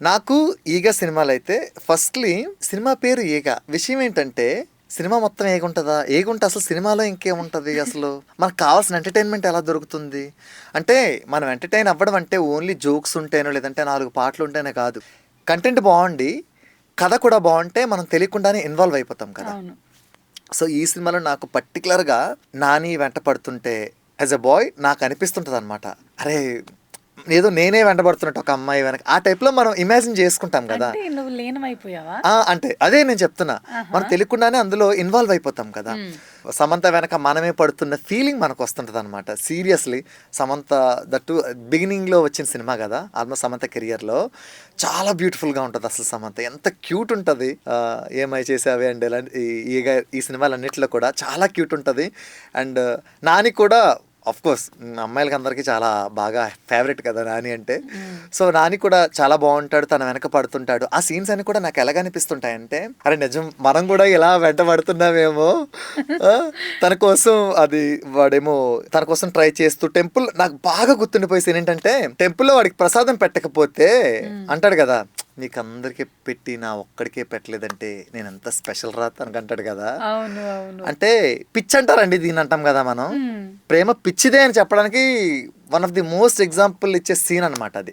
నాకు ఈగ సినిమాలు అయితే ఫస్ట్లీ సినిమా పేరు ఈగ. విషయం ఏంటంటే సినిమా మొత్తం ఏగుంటుందా ఏగుంటే అసలు సినిమాలో ఇంకేముంటుంది అసలు? మనకు కావాల్సిన ఎంటర్టైన్మెంట్ ఎలా దొరుకుతుంది? అంటే మనం ఎంటర్టైన్ అవ్వడం అంటే ఓన్లీ జోక్స్ ఉంటేనో లేదంటే నాలుగు పాటలు ఉంటేనే కాదు. కంటెంట్ బాగుండి కథ కూడా బాగుంటే మనం తెలియకుండానే ఇన్వాల్వ్ అయిపోతాం కదా. సో ఈ సినిమాలో నాకు పర్టికులర్గా నాని వెంట పడుతుంటే యాజ్ అ బాయ్ నాకు అనిపిస్తుంటుంది అనమాట అరే ఏదో నేనే వెంటబడుతున్నట్టు ఒక అమ్మాయి వెనక. ఆ టైప్లో మనం ఇమాజిన్ చేసుకుంటాం కదా. అంటే నువ్వు లీనమైపోయావా? అంటే అదే నేను చెప్తున్నా. మనం తెలియకుండానే అందులో ఇన్వాల్వ్ అయిపోతాం కదా. సమంత వెనక మనమే పడుతున్న ఫీలింగ్ మనకు వస్తుంటది అనమాట సీరియస్లీ సమంత దట్టు బిగినింగ్లో వచ్చిన సినిమా కదా ఆల్మోస్ట్ సమంత కెరియర్లో చాలా బ్యూటిఫుల్గా ఉంటుంది అసలు సమంత. ఎంత క్యూట్ ఉంటుంది. ఏమై చేసావే అండ్ ఇలాంటి ఈ సినిమాలన్నింటిలో కూడా చాలా క్యూట్ ఉంటుంది. అండ్ నాని కూడా ఆఫ్ కోర్స్ అమ్మాయిలకి అందరికీ చాలా బాగా ఫేవరెట్ కదా నాని అంటే. సో నాని కూడా చాలా బాగుంటాడు తన వెనక పడుతుంటాడు. ఆ సీన్స్ అన్ని కూడా నాకు ఎలాగ అనిపిస్తుంటాయి అంటే అరే నిజం మనం కూడా ఇలా వెంట పడుతున్నామేమో. తన కోసం అది వాడేమో తన కోసం ట్రై చేస్తూ టెంపుల్ నాకు బాగా గుర్తుండిపోయే సీన్ ఏంటంటే టెంపుల్లో వాడికి ప్రసాదం పెట్టకపోతే అంటాడు కదా మీకు అందరికీ పెట్టి నా ఒక్కడికే పెట్టలేదంటే నేను ఎంత స్పెషల్ రా తనకు అంటాడు కదా. అంటే పిచ్చి అంటారండి దీని అంటాం కదా మనం. ప్రేమ పిచ్చిదే అని చెప్పడానికి one of the most example ఇచ్చే సీన్ అనమాట అది.